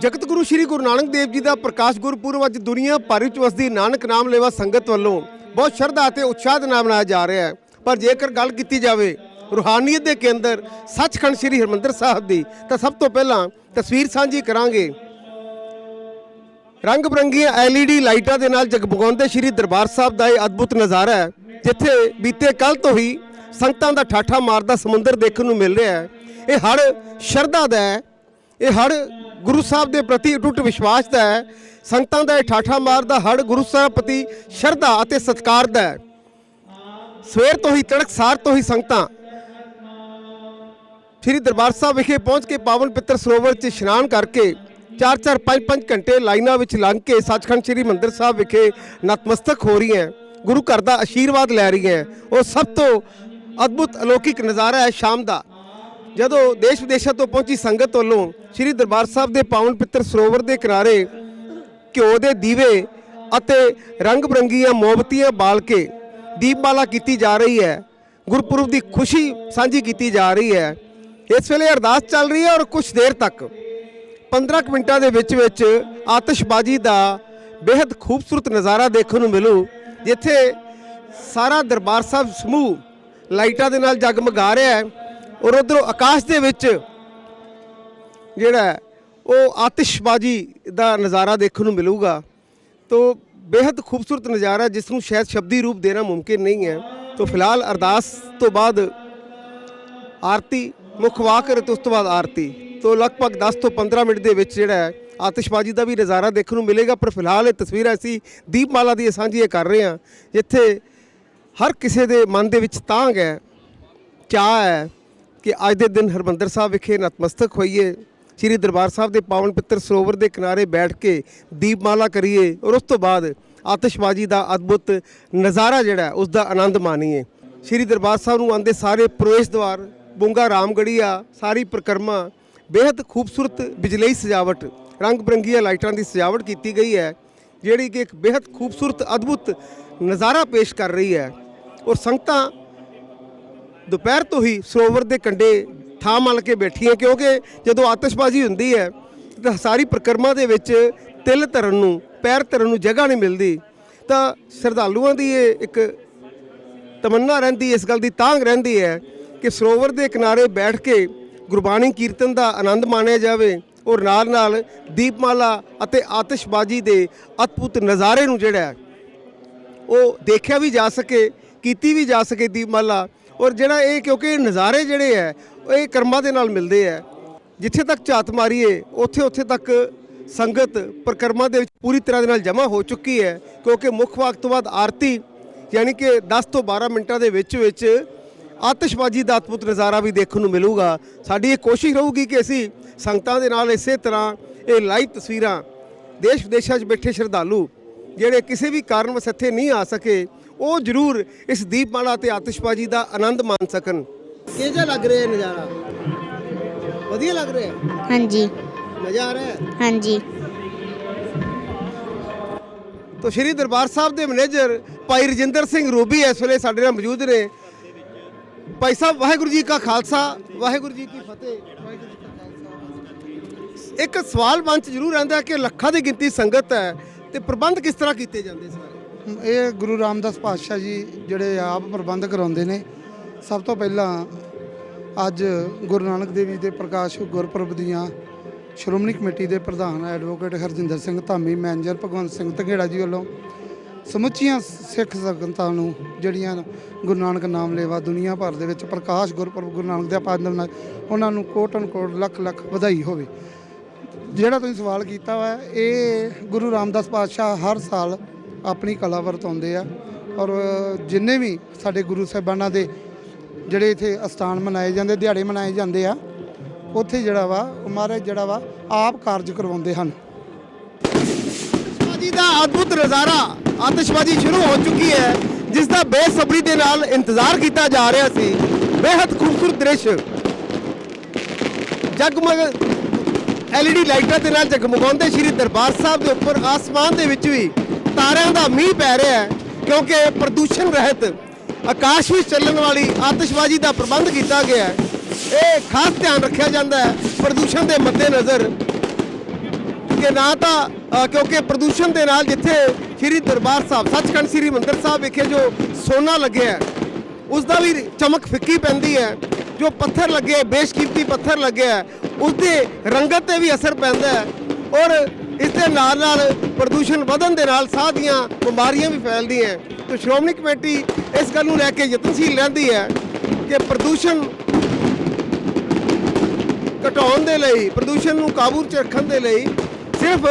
ਜਗਤ ਗੁਰੂ ਸ੍ਰੀ ਗੁਰੂ ਨਾਨਕ ਦੇਵ ਜੀ ਦਾ ਪ੍ਰਕਾਸ਼ ਗੁਰਪੁਰਬ ਅੱਜ ਦੁਨੀਆ ਭਰ ਵਿੱਚ ਵਸਦੀ ਨਾਨਕ ਨਾਮ ਲੇਵਾ ਸੰਗਤ ਵੱਲੋਂ ਬਹੁਤ ਸ਼ਰਧਾ ਅਤੇ ਉਤਸ਼ਾਹ ਦੇ ਨਾਲ ਮਨਾਇਆ ਜਾ ਰਿਹਾ ਹੈ। ਪਰ ਜੇਕਰ ਗੱਲ ਕੀਤੀ ਜਾਵੇ ਰੂਹਾਨੀਅਤ ਦੇ ਕੇਂਦਰ ਸੱਚਖੰਡ ਸ੍ਰੀ ਹਰਮੰਦਰ ਸਾਹਿਬ ਦੀ, ਤਾਂ ਸਭ ਤੋਂ ਪਹਿਲਾਂ ਤਸਵੀਰ ਸਾਂਝੀ ਕਰਾਂਗੇ। ਰੰਗ ਬਰੰਗੀਆਂ LED ਲਾਈਟਾਂ ਦੇ ਨਾਲ ਜਗਮਗਾਉਂਦੇ ਸ੍ਰੀ ਦਰਬਾਰ ਸਾਹਿਬ ਦਾ ਇਹ ਅਦਭੁਤ ਨਜ਼ਾਰਾ ਹੈ, ਜਿੱਥੇ ਬੀਤੇ ਕੱਲ ਤੋਂ ਹੀ ਸੰਗਤਾਂ ਦਾ ਠਾਠਾ ਮਾਰਦਾ ਸਮੁੰਦਰ ਦੇਖਣ ਨੂੰ ਮਿਲ ਰਿਹਾ ਹੈ। ਇਹ ਹੜ ਸ਼ਰਧਾ ਦਾ ਹੈ, ਇਹ ਹੜ ਗੁਰੂ ਸਾਹਿਬ ਦੇ ਪ੍ਰਤੀ ਅਟੁੱਟ ਵਿਸ਼ਵਾਸ ਦਾ ਹੈ, ਸੰਗਤਾਂ ਦਾ ਇਹ ਠਾਠਾ ਮਾਰਦਾ ਹੜ ਗੁਰੂ ਸਾਹਿਬ ਪ੍ਰਤੀ ਸ਼ਰਧਾ ਅਤੇ ਸਤਿਕਾਰ ਦਾ ਹੈ। ਸਵੇਰ ਤੋਂ ਹੀ ਤੜਕਸਾਰ ਤੋਂ ਹੀ ਸੰਗਤਾਂ ਸ੍ਰੀ ਦਰਬਾਰ ਸਾਹਿਬ ਵਿਖੇ ਪਹੁੰਚ ਕੇ ਪਾਵਨ ਪਿੱਤਰ ਸਰੋਵਰ 'ਚ ਇਸ਼ਨਾਨ ਕਰਕੇ 4-4 5-5 ਘੰਟੇ ਲਾਈਨਾਂ ਵਿੱਚ ਲੰਘ ਕੇ ਸੱਚਖੰਡ ਸ੍ਰੀ ਮੰਦਰ ਸਾਹਿਬ ਵਿਖੇ ਨਤਮਸਤਕ ਹੋ ਰਹੀ ਹੈ, ਗੁਰੂ ਘਰ ਦਾ ਆਸ਼ੀਰਵਾਦ ਲੈ ਰਹੀ ਹੈ। ਉਹ ਸਭ ਤੋਂ ਅਦਭੁਤ ਅਲੌਕਿਕ ਨਜ਼ਾਰਾ ਹੈ ਸ਼ਾਮ ਦਾ। ਜਦੋਂ ਦੇਸ਼ ਵਿਦੇਸ਼ਾਂ ਤੋਂ ਪਹੁੰਚੀ ਸੰਗਤ ਵੱਲੋਂ ਸ੍ਰੀ ਦਰਬਾਰ ਸਾਹਿਬ ਦੇ ਪਾਵਨ ਪਿੱਤਰ ਸਰੋਵਰ ਦੇ ਕਿਨਾਰੇ ਘਿਓ ਦੇ ਦੀਵੇ ਅਤੇ ਰੰਗ ਬਰੰਗੀਆਂ ਮੋਮਬਤੀਆਂ ਬਾਲ ਕੇ ਦੀਪਮਾਲਾ ਕੀਤੀ ਜਾ ਰਹੀ ਹੈ, ਗੁਰਪੁਰਬ ਦੀ ਖੁਸ਼ੀ ਸਾਂਝੀ ਕੀਤੀ ਜਾ ਰਹੀ ਹੈ। ਇਸ ਵੇਲੇ ਅਰਦਾਸ ਚੱਲ ਰਹੀ ਹੈ ਔਰ ਕੁਝ ਦੇਰ ਤੱਕ 15 ਕੁ ਮਿੰਟਾਂ ਦੇ ਵਿੱਚ ਵਿੱਚ ਆਤਿਸ਼ਬਾਜ਼ੀ ਦਾ ਬੇहद ਖੂਬਸੂਰਤ ਨਜ਼ਾਰਾ ਦੇਖਣ ਨੂੰ ਮਿਲੂ, ਜਿੱਥੇ ਸਾਰਾ ਦਰਬਾਰ ਸਾਹਿਬ ਸਮੂਹ ਲਾਈਟਾਂ ਦੇ ਨਾਲ ਜਗਮਗਾ ਰਿਹਾ ਹੈ। ਔਰ ਉਧਰੋਂ ਆਕਾਸ਼ ਦੇ ਵਿੱਚ ਜਿਹੜਾ ਉਹ ਆਤਿਸ਼ਬਾਜ਼ੀ ਦਾ ਨਜ਼ਾਰਾ ਦੇਖਣ ਨੂੰ ਮਿਲੂਗਾ। ਤੋ ਬੇहद ਖੂਬਸੂਰਤ ਨਜ਼ਾਰਾ, ਜਿਸ ਨੂੰ ਸ਼ਾਇਦ ਸ਼ਬਦੀ ਰੂਪ ਦੇਣਾ ਮੁਮਕਿਨ ਨਹੀਂ ਹੈ। ਤੋ ਫਿਲਹਾਲ ਅਰਦਾਸ ਤੋਂ ਬਾਅਦ ਆਰਤੀ, ਮੁੱਖ ਵਾਕ ਤੇ ਉਸ ਤੋਂ ਬਾਅਦ ਆਰਤੀ। ਤੋ ਲਗਭਗ 10 ਤੋਂ 15 ਮਿੰਟ ਦੇ ਵਿੱਚ ਜਿਹੜਾ ਹੈ, ਆਤਿਸ਼ਬਾਜ਼ੀ ਦਾ ਵੀ ਨਜ਼ਾਰਾ ਦੇਖਣ ਨੂੰ ਮਿਲੇਗਾ, ਪਰ ਫਿਲਹਾਲ ਇਹ ਤਸਵੀਰਾਂ ਅਸੀਂ ਦੀਪਮਾਲਾ ਦੀ ਸਾਂਝੀਆਂ ਕਰ ਰਹੇ ਹਾਂ, ਜਿੱਥੇ ਹਰ ਕਿਸੇ ਦੇ ਮਨ ਦੇ ਵਿੱਚ ਤਾਂਗ ਹੈ ਚਾਹ ਹੈ ਕਿ ਅੱਜ ਦੇ ਦਿਨ ਹਰਮੰਦਰ ਸਾਹਿਬ ਵਿਖੇ ਨਤਮਸਤਕ ਹੋਈਏ, ਸ੍ਰੀ ਦਰਬਾਰ ਸਾਹਿਬ ਦੇ ਪਾਵਨ ਪਿੱਤਰ ਸਰੋਵਰ ਦੇ ਕਿਨਾਰੇ ਬੈਠ ਕੇ ਦੀਪਮਾਲਾ ਕਰੀਏ ਔਰ ਉਸ ਤੋਂ ਬਾਅਦ ਆਤਿਸ਼ਬਾਜ਼ੀ ਦਾ ਅਦਭੁਤ ਨਜ਼ਾਰਾ ਜਿਹੜਾ ਉਸ ਦਾ ਆਨੰਦ ਮਾਣੀਏ। ਸ੍ਰੀ ਦਰਬਾਰ ਸਾਹਿਬ ਨੂੰ ਆਂਦੇ ਸਾਰੇ ਪ੍ਰਵੇਸ਼ ਦਵਾਰ, ਬੁੰਗਾ ਰਾਮਗੜੀਆ, ਸਾਰੀ ਪ੍ਰਕਰਮਾ ਬੇहद ਖੂਬਸੂਰਤ ਬਿਜਲਈ ਸਜਾਵਟ, ਰੰਗ ਬਰੰਗੀਆਂ ਲਾਈਟਾਂ ਦੀ ਸਜਾਵਟ ਕੀਤੀ ਗਈ ਹੈ, ਜਿਹੜੀ ਕਿ ਇੱਕ ਬੇहद ਖੂਬਸੂਰਤ, ਅਦਭੁਤ ਨਜ਼ਾਰਾ ਪੇਸ਼ ਕਰ ਰਹੀ ਹੈ। ਔਰ ਸੰਗਤਾਂ ਦੁਪਹਿਰ ਤੋਂ ਹੀ ਸਰੋਵਰ ਦੇ ਕੰਢੇ ਥਾਂ ਮਲ ਕੇ ਬੈਠੀਆਂ ਕਿਉਂਕਿ ਜਦੋਂ ਆਤਿਸ਼ਬਾਜ਼ੀ ਹੁੰਦੀ ਹੈ, ਤਾਂ ਸਾਰੀ ਪ੍ਰਕਰਮਾ ਦੇ ਵਿੱਚ ਤਿਲ ਧਰਨ ਨੂੰ, ਪੈਰ ਧਰਨ ਨੂੰ ਜਗ੍ਹਾ ਨਹੀਂ ਮਿਲਦੀ। ਤਾਂ ਸ਼ਰਧਾਲੂਆਂ ਦੀ ਇਹ ਇੱਕ ਤਮੰਨਾ ਰਹਿੰਦੀ, ਇਸ ਗੱਲ ਦੀ ਤਾਂਗ ਰਹਿੰਦੀ ਹੈ ਕਿ ਸਰੋਵਰ ਦੇ ਕਿਨਾਰੇ ਬੈਠ ਕੇ ਗੁਰਬਾਣੀ ਕੀਰਤਨ ਦਾ ਆਨੰਦ ਮਾਣਿਆ ਜਾਵੇ ਔਰ ਨਾਲ ਨਾਲ ਦੀਪਮਾਲਾ ਅਤੇ ਆਤਿਸ਼ਬਾਜ਼ੀ ਦੇ ਅਦਭੁਤ ਨਜ਼ਾਰੇ ਨੂੰ ਜਿਹੜਾ ਉਹ ਦੇਖਿਆ ਵੀ ਜਾ ਸਕੇ, ਕੀਤੀ ਵੀ ਜਾ ਸਕੇ ਦੀਪਮਾਲਾ। ਔਰ ਜਿਹੜਾ ਇਹ ਕਿਉਂਕਿ ਇਹ ਨਜ਼ਾਰੇ ਜਿਹੜੇ ਹੈ ਉਹ ਇਹ ਕਰਮਾਂ ਦੇ ਨਾਲ ਮਿਲਦੇ ਹੈ। ਜਿੱਥੇ ਤੱਕ ਝਾਤ ਮਾਰੀਏ, ਉੱਥੇ ਉੱਥੇ ਤੱਕ ਸੰਗਤ ਪ੍ਰਕਰਮਾਂ ਦੇ ਵਿੱਚ ਪੂਰੀ ਤਰ੍ਹਾਂ ਦੇ ਨਾਲ ਜਮ੍ਹਾਂ ਹੋ ਚੁੱਕੀ ਹੈ। ਕਿਉਂਕਿ ਮੁੱਖ ਵਾਕ ਤੋਂ ਬਾਅਦ ਆਰਤੀ, ਯਾਨੀ ਕਿ 10 ਤੋਂ 12 ਮਿੰਟਾਂ ਦੇ ਵਿੱਚ ਵਿੱਚ ਆਤਿਸ਼ਬਾਜ਼ੀ ਦਾ ਅਦਭੁਤ ਨਜ਼ਾਰਾ ਵੀ ਦੇਖਣ ਨੂੰ ਮਿਲੂਗਾ। ਸਾਡੀ ਇਹ ਕੋਸ਼ਿਸ਼ ਰਹੂਗੀ ਕਿ ਅਸੀਂ ਸੰਗਤਾਂ ਦੇ ਨਾਲ ਇਸੇ ਤਰ੍ਹਾਂ ਇਹ ਲਾਈਵ ਤਸਵੀਰਾਂ ਦੇਸ਼ ਵਿਦੇਸ਼ਾਂ 'ਚ ਬੈਠੇ ਸ਼ਰਧਾਲੂ ਜਿਹੜੇ ਕਿਸੇ ਵੀ ਕਾਰਨ ਵਸ ਇੱਥੇ ਨਹੀਂ ਆ ਸਕੇ ਉਹ ਜ਼ਰੂਰ ਇਸ ਦੀਪਮਾਲਾ ਤੇ ਆਤਿਸ਼ਬਾਜ਼ੀ ਦਾ ਆਨੰਦ ਮਾਣ ਸਕਣ। ਇਹ ਜਿਹਾ ਲੱਗ ਰਿਹਾ ਨਜ਼ਾਰਾ? ਵਧੀਆ ਲੱਗ ਰਿਹਾ? ਹਾਂਜੀ। ਮਜ਼ਾ ਆ ਰਿਹਾ? ਹਾਂਜੀ। ਤੋ ਸ਼੍ਰੀ ਦਰਬਾਰ ਸਾਹਿਬ ਦੇ ਮੈਨੇਜਰ ਭਾਈ ਰਜਿੰਦਰ ਸਿੰਘ ਰੂਬੀ ਇਸ ਵੇਲੇ ਸਾਡੇ ਨਾਲ ਮੌਜੂਦ ਨੇ। ਭਾਈ ਸਾਹਿਬ ਵਾਹਿਗੁਰੂ ਜੀ ਕਾ ਖਾਲਸਾ ਵਾਹਿਗੁਰੂ ਜੀ ਕੀ ਫਤਿਹ। ਇੱਕ ਸਵਾਲ ਮਨ 'ਚ ਜ਼ਰੂਰ ਹੈ ਕਿ ਲੱਖਾਂ ਦੀ ਗਿਣਤੀ ਸੰਗਤ ਹੈ। ਤੇ ਪ੍ਰਬੰਧ ਕਿਸ ਤਰ੍ਹਾਂ ਕੀਤੇ ਜਾਂਦੇ ਸਾਰੇ ਇਹ ਗੁਰੂ ਰਾਮਦਾਸ ਪਾਤਸ਼ਾਹ ਜੀ ਜਿਹੜੇ ਆਪ ਪ੍ਰਬੰਧ ਕਰਾਉਂਦੇ ਨੇ, ਸਭ ਤੋਂ ਪਹਿਲਾਂ ਅੱਜ ਗੁਰੂ ਨਾਨਕ ਦੇਵ ਜੀ ਦੇ ਪ੍ਰਕਾਸ਼ ਗੁਰਪੁਰਬ ਦੀਆਂ ਸ਼੍ਰੋਮਣੀ ਕਮੇਟੀ ਦੇ ਪ੍ਰਧਾਨ ਐਡਵੋਕੇਟ ਹਰਜਿੰਦਰ ਸਿੰਘ ਧਾਮੀ, ਮੈਨੇਜਰ ਭਗਵੰਤ ਸਿੰਘ ਧੰਗੇੜਾ ਜੀ ਵੱਲੋਂ ਸਮੁੱਚੀਆਂ ਸਿੱਖ ਸੰਗਤਾਂ ਨੂੰ ਜਿਹੜੀਆਂ ਗੁਰੂ ਨਾਨਕ ਨਾਮ ਲੇਵਾ ਦੁਨੀਆ ਭਰ ਦੇ ਵਿੱਚ ਪ੍ਰਕਾਸ਼ ਗੁਰਪੁਰਬ ਗੁਰੂ ਨਾਨਕ ਦੇ ਪਾਦਨ ਨਾਲ ਉਹਨਾਂ ਨੂੰ ਕੋਟਨ ਕੋਟ ਲੱਖ ਲੱਖ ਵਧਾਈ ਹੋਵੇ। ਜਿਹੜਾ ਤੁਸੀਂ ਸਵਾਲ ਕੀਤਾ ਵਾ, ਇਹ ਗੁਰੂ ਰਾਮਦਾਸ ਪਾਤਸ਼ਾਹ ਹਰ ਸਾਲ ਆਪਣੀ ਕਲਾ ਵਰਤਾਉਂਦੇ ਆ। ਔਰ ਜਿੰਨੇ ਵੀ ਸਾਡੇ ਗੁਰੂ ਸਾਹਿਬਾਨਾਂ ਦੇ ਜਿਹੜੇ ਇੱਥੇ ਅਸਥਾਨ ਮਨਾਏ ਜਾਂਦੇ, ਦਿਹਾੜੇ ਮਨਾਏ ਜਾਂਦੇ ਆ, ਉੱਥੇ ਜਿਹੜਾ ਵਾ, ਉਹ ਮਹਾਰਾਜ ਜਿਹੜਾ ਵਾ, ਆਪ ਕਾਰਜ ਕਰਵਾਉਂਦੇ ਹਨ। ਆਤਿਸ਼ਬਾਜ਼ੀ ਦਾ ਅਦਭੁਤ ਨਜ਼ਾਰਾ ਆਤਿਸ਼ਬਾਜ਼ੀ ਸ਼ੁਰੂ ਹੋ ਚੁੱਕੀ ਹੈ ਜਿਸ ਦਾ ਬੇਸਬਰੀ ਦੇ ਨਾਲ ਇੰਤਜ਼ਾਰ ਕੀਤਾ ਜਾ ਰਿਹਾ ਸੀ। ਬੇहद ਖੂਬਸੂਰਤ ਦ੍ਰਿਸ਼। ਜਗਮਗ LED ਲਾਈਟਾਂ ਦੇ ਨਾਲ ਜਗਮਗਾਉਂਦੇ ਸ਼੍ਰੀ ਦਰਬਾਰ ਸਾਹਿਬ ਦੇ ਉੱਪਰ ਆਸਮਾਨ ਦੇ ਵਿੱਚ ਵੀ ਤਾਰਿਆਂ ਦਾ ਮੀਂਹ ਪੈ ਰਿਹਾ ਹੈ ਕਿਉਂਕਿ ਪ੍ਰਦੂਸ਼ਣ ਰਹਿਤ ਆਕਾਸ਼ ਵਿੱਚ ਚੱਲਣ ਵਾਲੀ ਆਤਿਸ਼ਬਾਜ਼ੀ ਦਾ ਪ੍ਰਬੰਧ ਕੀਤਾ ਗਿਆ ਹੈ। ਇਹ ਖਾਸ ਧਿਆਨ ਰੱਖਿਆ ਜਾਂਦਾ ਹੈ ਪ੍ਰਦੂਸ਼ਣ ਦੇ ਮੱਦੇਨਜ਼ਰ। ਕਿ ਨਾ ਤਾਂ ਕਿਉਂਕਿ ਪ੍ਰਦੂਸ਼ਣ ਦੇ ਨਾਲ ਜਿੱਥੇ ਸ੍ਰੀ ਦਰਬਾਰ ਸਾਹਿਬ ਸੱਚਖੰਡ ਸ੍ਰੀ ਮੰਦਰ ਸਾਹਿਬ ਵਿਖੇ ਜੋ ਸੋਨਾ ਲੱਗਿਆ ਹੈ, ਉਸ ਦਾ ਵੀ ਚਮਕ ਫਿੱਕੀ ਪੈਂਦੀ ਹੈ। ਜੋ ਪੱਥਰ ਲੱਗੇ ਬੇਸ਼ਕੀਮਤੀ ਪੱਥਰ ਲੱਗਿਆ ਉਸ ਦੇ ਰੰਗਤ ਤੇ ਵੀ ਅਸਰ ਪੈਂਦਾ ਹੈ ਔਰ ਇਸ ਦੇ ਨਾਲ ਨਾਲ ਪ੍ਰਦੂਸ਼ਣ ਵਧਣ ਦੇ ਨਾਲ ਸਾਹ ਦੀਆਂ ਬਿਮਾਰੀਆਂ ਵੀ ਫੈਲਦੀਆਂ ਤੇ ਸ਼੍ਰੋਮਣੀ ਕਮੇਟੀ ਇਸ ਗੱਲ ਨੂੰ ਲੈ ਕੇ ਯਤਨਸ਼ੀਲ ਰਹਿੰਦੀ ਹੈ ਕਿ ਪ੍ਰਦੂਸ਼ਣ ਘਟਾਉਣ ਦੇ ਲਈ, ਪ੍ਰਦੂਸ਼ਣ ਨੂੰ ਕਾਬੂ 'ਚ ਰੱਖਣ ਦੇ ਲਈ ਸਿਰਫ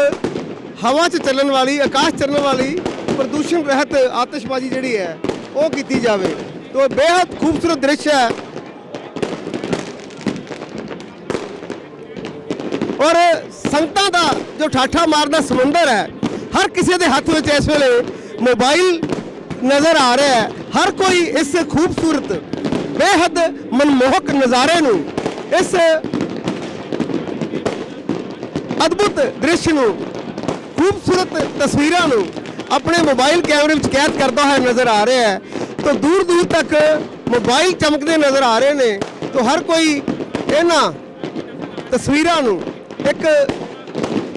ਹਵਾ 'ਚ ਚੱਲਣ ਵਾਲੀ, ਆਕਾਸ਼ ਚੱਲਣ ਵਾਲੀ ਪ੍ਰਦੂਸ਼ਣ ਰਹਿਤ ਆਤਿਸ਼ਬਾਜ਼ੀ ਜਿਹੜੀ ਹੈ, ਉਹ ਕੀਤੀ ਜਾਵੇ। ਤੋ ਇਹ ਬੇहद ਖੂਬਸੂਰਤ ਦ੍ਰਿਸ਼ ਹੈ ਔਰ ਸੰਗਤਾਂ ਦਾ ਜੋ ਠਾਠਾ ਮਾਰਦਾ ਸਮੁੰਦਰ ਹੈ, ਹਰ ਕਿਸੇ ਦੇ ਹੱਥ ਵਿੱਚ ਇਸ ਵੇਲੇ ਮੋਬਾਈਲ ਨਜ਼ਰ ਆ ਰਿਹਾ ਹੈ। ਹਰ ਕੋਈ ਇਸ ਖੂਬਸੂਰਤ, ਬੇਹੱਦ ਮਨਮੋਹਕ ਨਜ਼ਾਰੇ ਨੂੰ, ਇਸ ਅਦਭੁਤ ਦ੍ਰਿਸ਼ ਨੂੰ, ਖੂਬਸੂਰਤ ਤਸਵੀਰਾਂ ਨੂੰ ਆਪਣੇ ਮੋਬਾਈਲ ਕੈਮਰੇ ਵਿੱਚ ਕੈਦ ਕਰਦਾ ਹੋਇਆ ਨਜ਼ਰ ਆ ਰਿਹਾ ਹੈ। ਤਾਂ ਦੂਰ ਦੂਰ ਤੱਕ ਮੋਬਾਈਲ ਚਮਕਦੇ ਨਜ਼ਰ ਆ ਰਹੇ ਨੇ। ਤਾਂ ਹਰ ਕੋਈ ਇਹਨਾਂ ਤਸਵੀਰਾਂ ਨੂੰ ਇੱਕ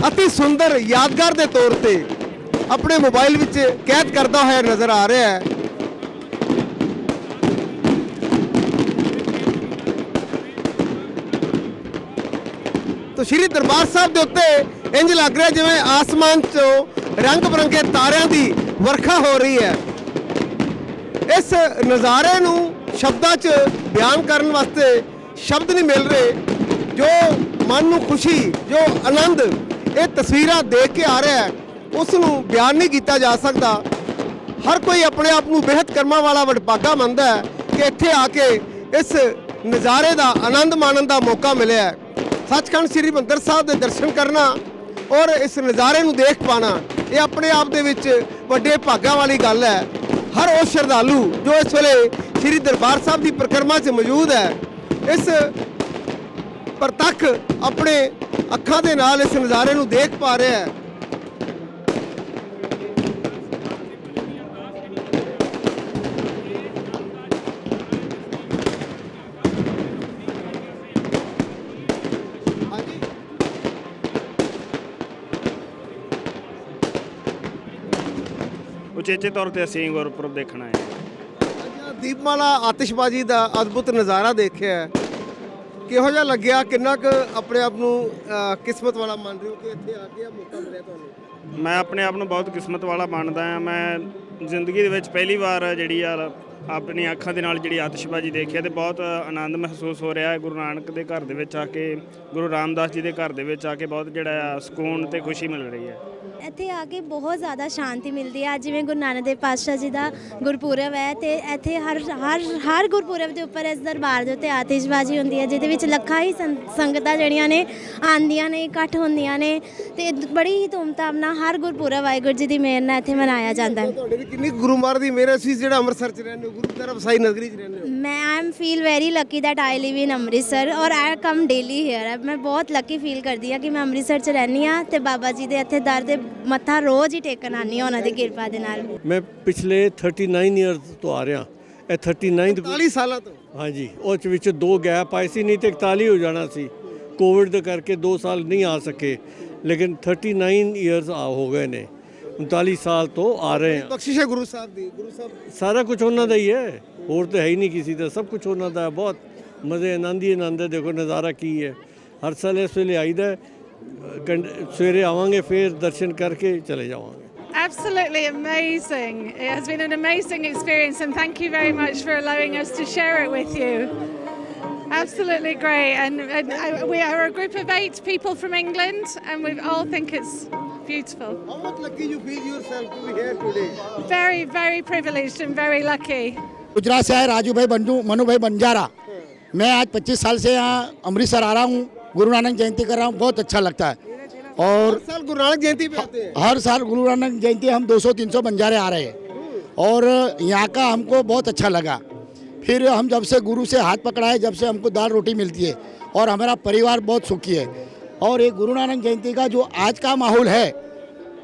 ਅਤੀ ਸੁੰਦਰ ਯਾਦਗਾਰ ਦੇ ਤੌਰ ਤੇ ਆਪਣੇ ਮੋਬਾਈਲ ਵਿੱਚ ਕੈਦ ਕਰਦਾ ਹੋਇਆ ਨਜ਼ਰ ਆ ਰਿਹਾ ਹੈ। ਤੋ ਸ਼੍ਰੀ ਦਰਬਾਰ ਸਾਹਿਬ ਦੇ ਉੱਤੇ ਇੰਜ ਲੱਗ ਰਿਹਾ ਜਿਵੇਂ ਆਸਮਾਨ 'ਚੋਂ ਰੰਗ ਬਰੰਗੇ ਤਾਰਿਆਂ ਦੀ ਵਰਖਾ ਹੋ ਰਹੀ ਹੈ। ਇਸ ਨਜ਼ਾਰੇ ਨੂੰ ਸ਼ਬਦਾਂ 'ਚ ਬਿਆਨ ਕਰਨ ਵਾਸਤੇ ਸ਼ਬਦ ਨਹੀਂ ਮਿਲ ਰਹੇ ਜੋ ਮਨ ਨੂੰ ਖੁਸ਼ੀ, ਜੋ ਆਨੰਦ ਇਹ ਤਸਵੀਰਾਂ ਦੇਖ ਕੇ ਆ ਰਿਹਾ ਹੈ ਉਸ ਨੂੰ ਬਿਆਨ ਨਹੀਂ ਕੀਤਾ ਜਾ ਸਕਦਾ। ਹਰ ਕੋਈ ਆਪਣੇ ਆਪ ਨੂੰ ਬਿਹਤ ਕਰਮਾਂ ਵਾਲਾ ਵਡਭਾਗਾ ਮੰਨਦਾ ਹੈ ਕਿ ਇੱਥੇ ਆ ਕੇ ਇਸ ਨਜ਼ਾਰੇ ਦਾ ਆਨੰਦ ਮਾਣਨ ਦਾ ਮੌਕਾ ਮਿਲਿਆ ਹੈ। ਸੱਚਖੰਡ ਸ੍ਰੀ ਮੰਦਰ ਸਾਹਿਬ ਦੇ ਦਰਸ਼ਨ ਕਰਨਾ ਔਰ ਇਸ ਨਜ਼ਾਰੇ ਨੂੰ ਦੇਖ ਪਾਣਾ, ਇਹ ਆਪਣੇ ਆਪ ਦੇ ਵਿੱਚ ਵੱਡੇ ਭਾਗਾਂ ਵਾਲੀ ਗੱਲ ਹੈ। ਹਰ ਉਹ ਸ਼ਰਧਾਲੂ ਜੋ ਇਸ ਵੇਲੇ ਸ੍ਰੀ ਦਰਬਾਰ ਸਾਹਿਬ ਦੀ ਪ੍ਰਕਰਮਾ 'ਚ ਮੌਜੂਦ ਹੈ, ਇਸ ਪ੍ਰਤੱਖ ਆਪਣੇ ਅੱਖਾਂ ਦੇ ਨਾਲ ਇਸ ਨਜ਼ਾਰੇ ਨੂੰ ਦੇਖ ਪਾ ਰਿਹਾ ਹੈ। ਉਚੇਚੇ ਤੌਰ ਤੇ ਅਸੀਂ ਗੁਰਪੁਰਬ ਦੇਖਣ ਹਾਂ। ਦੀਪਮਾਲਾ ਆਤਿਸ਼ਬਾਜ਼ੀ ਦਾ ਅਦਭੁਤ ਨਜ਼ਾਰਾ ਦੇਖਿਆ ਹੈ। ਕਿਹੋ ਜਿਹਾ ਲੱਗਿਆ? ਕਿੰਨਾ ਕੁ ਆਪਣੇ ਆਪ ਨੂੰ ਅਹ, ਕਿਸਮਤ ਵਾਲਾ ਮੰਨ ਰਹੇ ਹੋ ਕਿ ਇੱਥੇ ਆ ਕੇ ਇਹ ਮੌਕਾ ਮਿਲਿਆ ਤੁਹਾਨੂੰ? ਮੈਂ ਆਪਣੇ ਆਪ ਨੂੰ ਬਹੁਤ ਕਿਸਮਤ ਵਾਲਾ ਮੰਨਦਾ ਹਾਂ। ਮੈਂ ਜ਼ਿੰਦਗੀ ਦੇ ਵਿੱਚ ਪਹਿਲੀ ਵਾਰ ਜਿਹੜੀ ਆ ਆਪਣੀ ਅੱਖਾਂ ਦੇ ਨਾਲ ਜਿਹੜੀ ਆਤਿਸ਼ਬਾਜ਼ੀ ਦੇਖੀ ਤੇ ਬਹੁਤ ਆਨੰਦ ਮਹਿਸੂਸ ਹੋ ਰਿਹਾ ਹੈ। ਗੁਰੂ ਨਾਨਕ ਦੇ ਘਰ ਦੇ ਵਿੱਚ ਆ ਕੇ ਗੁਰੂ ਰਾਮਦਾਸ ਜੀ ਦੇ ਘਰ ਦੇ ਵਿੱਚ ਆ ਕੇ ਬਹੁਤ ਜਿਹੜਾ ਆ ਸਕੂਨ ਤੇ ਖੁਸ਼ੀ ਮਿਲ ਰਹੀ ਹੈ। ਇੱਥੇ ਆ ਕੇ ਬਹੁਤ ਜ਼ਿਆਦਾ ਸ਼ਾਂਤੀ ਮਿਲਦੀ ਹੈ। ਜਿਵੇਂ ਗੁਰੂ ਨਾਨਕ ਦੇਵ ਪਾਤਸ਼ਾਹ ਜੀ ਦਾ ਗੁਰਪੁਰਬ ਹੈ ਤੇ ਇੱਥੇ ਹਰ ਹਰ ਹਰ ਗੁਰਪੁਰਬ ਦੇ ਉੱਪਰ ਇਸ ਦਰਬਾਰ ਦੇ ਉੱਤੇ ਆਤਿਸ਼ਬਾਜ਼ੀ ਹੁੰਦੀ ਹੈ ਜਿਹਦੇ ਵਿੱਚ ਲੱਖਾਂ ਹੀ ਸੰਗਤਾਂ ਜਿਹੜੀਆਂ ਨੇ ਆਂਦੀਆਂ ਨੇ ਇਕੱਠ ਹੁੰਦੀਆਂ ਨੇ ਤੇ ਬੜੀ ਹੀ ਧੂਮਧਾਮ ਨਾਲ ਹਰ ਗੁਰਪੁਰਬ ਵਾਹਿਗੁਰੂ ਜੀ ਦੀ ਮਿਹਰ ਨਾਲ ਇੱਥੇ ਮਨਾਇਆ ਜਾਂਦਾ ਹੈ। ਤੁਹਾਡੇ ਦੀ ਕਿੰਨੀ ਗੁਰੂ ਮਹਾਰਾਜ ਦੀ ਮਿਹਰ ਸੀ ਜਿਹੜਾ ਅੰਮ੍ਰਿਤਸਰ 'ਚ ਰਹਿੰਦੇ ਹੋ ਗੁਰੂ ਤਰਫ ਸਾਈ ਨਗਰੀ 'ਚ ਰਹਿੰਦੇ ਹੋ? ਮੈਂ am feel very lucky that I live in Amritsar ਔਰ ਆਈ ਕਮ ਡੇਲੀ ਹੇਅਰ ਮੈਂ ਬਹੁਤ ਲੱਕੀ ਫੀਲ ਕਰਦੀ ਹਾਂ ਕਿ ਮੈਂ ਅੰਮ੍ਰਿਤਸਰ 'ਚ ਰਹਿੰਦੀ ਹਾਂ ਤੇ ਬਾਬਾ ਜੀ ਦੇ ਇੱਥੇ ਦਰ ਦੇ ਮੱਥਾ ਰੋਜ਼ ਹੀ ਟੇਕਣ ਆਉਂਦੀ ਹਾਂ ਉਹਨਾਂ ਦੀ ਕਿਰਪਾ ਦੇ ਨਾਲ। ਮੈਂ ਪਿਛਲੇ 39 ਇਅਰਸ ਤੋਂ ਆ ਰਿਹਾ। ਇਹ 39th 40 ਸਾਲਾਂ ਤੋਂ? ਹਾਂਜੀ ਉਹ 'ਚ ਵਿੱਚ ਦੋ ਗੈਪ ਆਏ ਸੀ ਨਹੀਂ ਤੇ 41 ਹੋ ਜਾਣਾ ਸੀ। ਕੋਵਿਡ ਦੇ ਕਰਕੇ 2 ਸਾਲ ਨਹੀਂ ਆ ਸਕੇ ਲੇਕਿਨ 39 ਇਅਰਸ ਆ ਹੋ ਗਏ ਨੇ। 39 ਸਾਲ ਤੋਂ ਆ ਰਹੇ ਹਾਂ ਬਖਸ਼ਿਸ਼ ਹੈ ਗੁਰੂ ਸਾਹਿਬ ਦੀ ਗੁਰੂ ਸਾਹਿਬ ਸਾਰਾ ਕੁਝ ਉਹਨਾਂ ਦਾ ਹੀ ਹੈ ਹੋਰ ਤਾਂ ਹੈ ਹੀ ਨਹੀਂ ਕਿਸੇ ਦਾ ਸਭ ਕੁਝ ਉਹਨਾਂ ਦਾ ਹੈ ਬਹੁਤ ਮਜ਼ੇ ਆਨੰਦ ਹੀ ਆਨੰਦ ਹੈ ਦੇਖੋ ਨਜ਼ਾਰਾ ਕੀ ਹੈ ਹਰ ਸਾਲ ਇਸ ਵੇਲੇ ਆਈਦਾ ਸਵੇਰੇ ਆਵਾਂਗੇ ਫਿਰ ਦਰਸ਼ਨ ਕਰਕੇ ਚਲੇ ਜਾਵਾਂਗੇ Absolutely amazing. It has been an amazing experience, and thank you very much for allowing us to share it with you. Absolutely great. And, and I, we are a group of eight people from England, and we all think it's beautiful. how much lucky you feel yourself to be here today? Very, very privileged and very lucky. Gujarat से आए राजू भाई बंडू मनु भाई बंजारा। मैं आज 25 साल से यहाँ अमृतसर आ रहा हूँ गुरु नानक जयंती कर रहा हूँ बहुत अच्छा लगता है। हर और साल गुरु नानक जयंती पे आते हैं। हर साल गुरु नानक जयंती हम 200-300 बंजारे आ रहे हैं। और यहाँ का हमको बहुत अच्छा लगा। फिर हम जब से गुरु से हाथ पकड़ाए जब से हमको दाल रोटी मिलती है और हमारा परिवार बहुत सुखी है। और ये गुरु नानक जयंती का जो आज का माहौल है,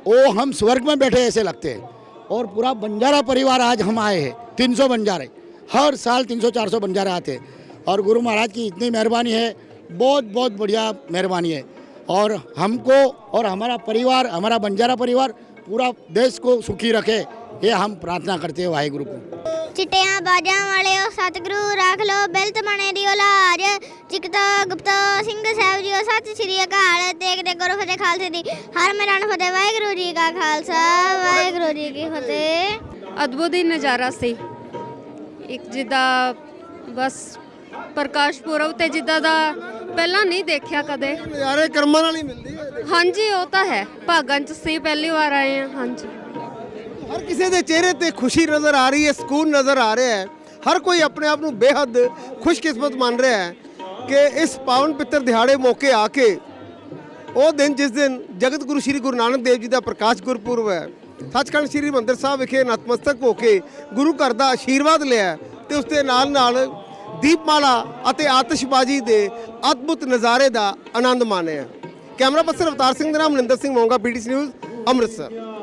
वो हम स्वर्ग में बैठे ऐसे लगते हैं। और पूरा बंजारा परिवार आज हम आए हैं 300 बंजारे। हर साल 300-400 बंजारे आते हैं। और गुरु महाराज की इतनी मेहरबानी है, बहुत बहुत बढ़िया मेहरबानी है। और हमको और हमारा परिवार, हमारा बंजारा परिवार पूरा देश को सुखी रखे, ये हम प्रार्थना करते हैं वाहिगुरु को। ਚਿੱਟਿਆਂ ਬਾਜਾਂ ਵਾਲਿਓ ਸਤਿਗੁਰੂ ਰੱਖ ਲੋ ਬਿਲਤ ਮਣੇ ਦੀ ਲਾਜ। ਜਿਕਤਾ ਗੁਪਤਾ ਸਿੰਘ ਸਾਹਿਬ ਜੀਓ ਸਤਿ ਸ੍ਰੀ ਅਕਾਲ। ਦੇਖਦੇ ਗੁਰੂ ਫਤਿਹ ਖਾਲਸੇ ਦੀ ਹਰ ਮੈਦਾਨ ਫਤਿਹ। ਵਾਹਿਗੁਰੂ ਜੀ ਕਾ ਖਾਲਸਾ ਵਾਹਿਗੁਰੂ ਜੀ ਕੀ ਫਤਿਹ। ਅਦਭੁਤ ਹੀ ਨਜ਼ਾਰਾ ਸੀ। ਇੱਕ ਜਿੱਦਾਂ ਬਸ ਪ੍ਰਕਾਸ਼ ਪੁਰਬ ਤੇ ਜਿੱਦਾਂ ਦਾ ਪਹਿਲਾਂ ਨਹੀਂ ਦੇਖਿਆ ਕਦੇ। ਨਜ਼ਾਰੇ ਕਰਮਾਂ ਨਾਲ ਹੀ ਮਿਲਦੀ ਹੈ ਹਾਂਜੀ ਉਹ ਤਾਂ ਹੈ। ਭਾਗਾਂ ਚ ਸੀ ਪਹਿਲੀ ਵਾਰ ਆਏ ਹਾਂ। ਹਾਂਜੀ। ਹਰ ਕਿਸੇ ਦੇ ਚਿਹਰੇ ਤੇ ਖੁਸ਼ੀ ਨਜ਼ਰ ਆ ਰਹੀ ਹੈ, ਸਕੂਨ ਨਜ਼ਰ ਆ ਰਿਹਾ ਹੈ। ਹਰ ਕੋਈ ਆਪਣੇ ਆਪ ਨੂੰ ਬੇਹੱਦ ਖੁਸ਼ਕਿਸਮਤ ਮੰਨ ਰਿਹਾ ਹੈ ਕਿ ਇਸ ਪਾਵਨ ਪਿੱਤਰ ਦਿਹਾੜੇ ਮੌਕੇ ਆ ਕੇ ਉਹ ਦਿਨ ਜਿਸ ਦਿਨ ਜਗਤ ਗੁਰੂ ਸ੍ਰੀ ਗੁਰੂ ਨਾਨਕ ਦੇਵ ਜੀ ਦਾ ਪ੍ਰਕਾਸ਼ ਗੁਰਪੁਰਬ ਹੈ, ਸੱਚਖੰਡ ਸ੍ਰੀ ਹਰਿਮੰਦਰ ਸਾਹਿਬ ਵਿਖੇ ਨਤਮਸਤਕ ਹੋ ਕੇ ਗੁਰੂ ਘਰ ਦਾ ਆਸ਼ੀਰਵਾਦ ਲਿਆ ਤੇ ਉਸ ਦੇ ਨਾਲ ਨਾਲ ਦੀਪਮਾਲਾ ਅਤੇ ਆਤਿਸ਼ਬਾਜ਼ੀ ਦੇ ਅਦਭੁਤ ਨਜ਼ਾਰੇ ਦਾ ਆਨੰਦ ਮਾਣਿਆ ਕੈਮਰਾ ਪਰਸਨ ਅਵਤਾਰ ਸਿੰਘ ਦੇ ਨਾਮ, ਮਨਿੰਦਰ ਸਿੰਘ ਮੋਂਗਾ ਪੀਟੀਸੀ ਨਿਊਜ਼ ਅੰਮ੍ਰਿਤਸਰ।